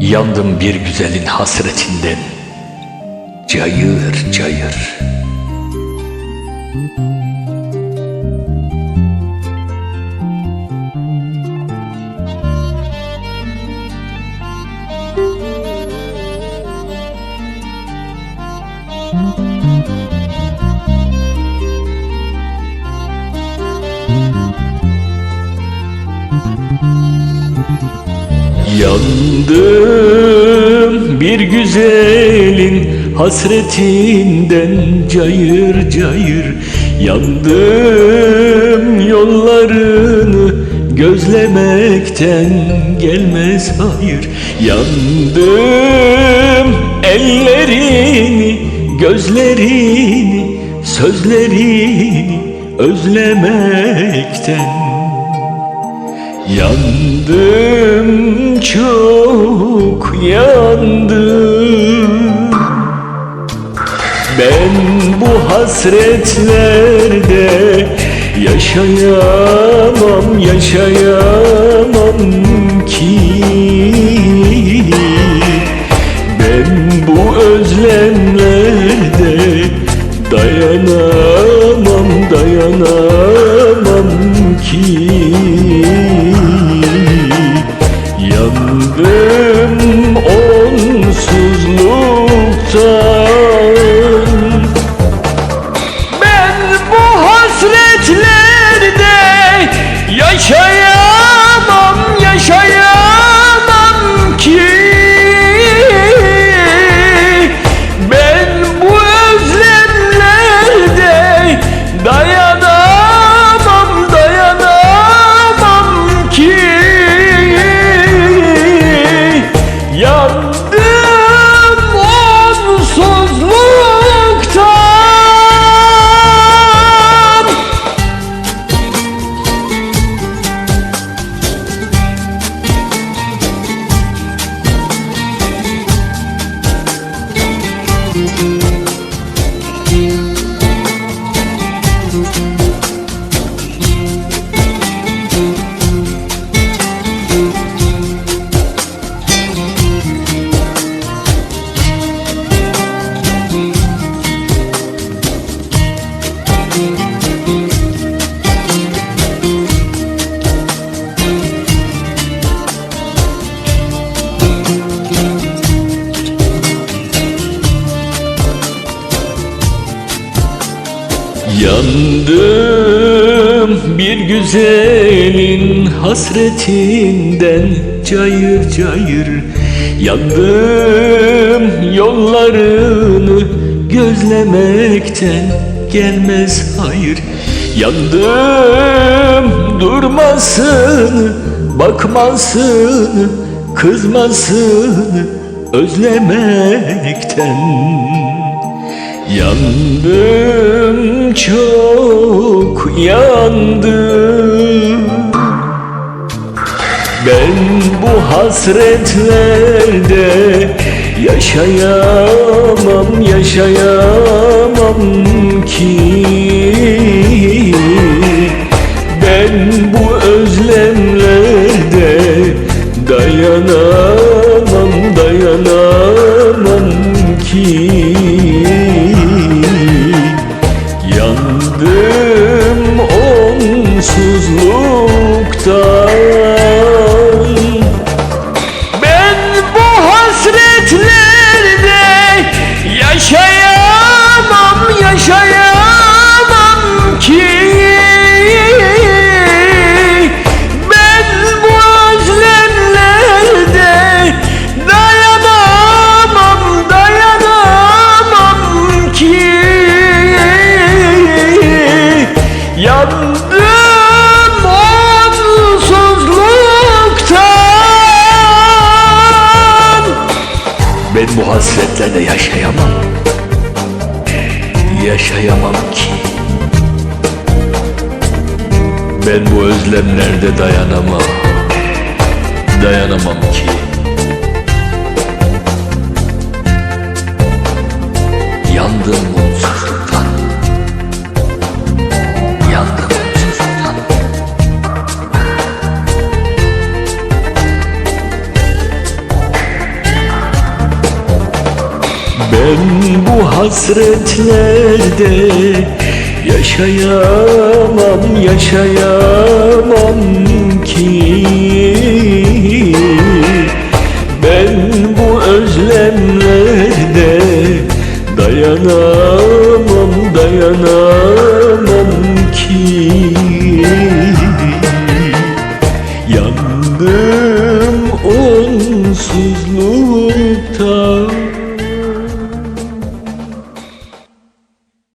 Yandım bir güzelin hasretinden. Cayır cayır Yandım bir güzelin hasretinden cayır cayır. Yandım yollarını gözlemekten gelmez hayır. Yandım ellerini, gözlerini, sözlerini özlemekten Yandım çok yandım. Ben bu hasretlerde yaşayamam yaşayamam ki soğukta Yandım bir güzelin hasretinden cayır cayır. Yandım yollarını gözlemekten gelmez hayır. Yandım durmasını, bakmasını, kızmasını özlemekten Yandım çok yandım. Ben bu hasretlerde yaşayamam yaşayamam ki. Ben bu bu hasretlerde yaşayamam. Yaşayamam ki. Ben bu özlemlerde dayanamam. Dayanamam ki hasretlerde yaşayamam, yaşayamam ki. Ben bu özlemlerde dayanamam, dayanamam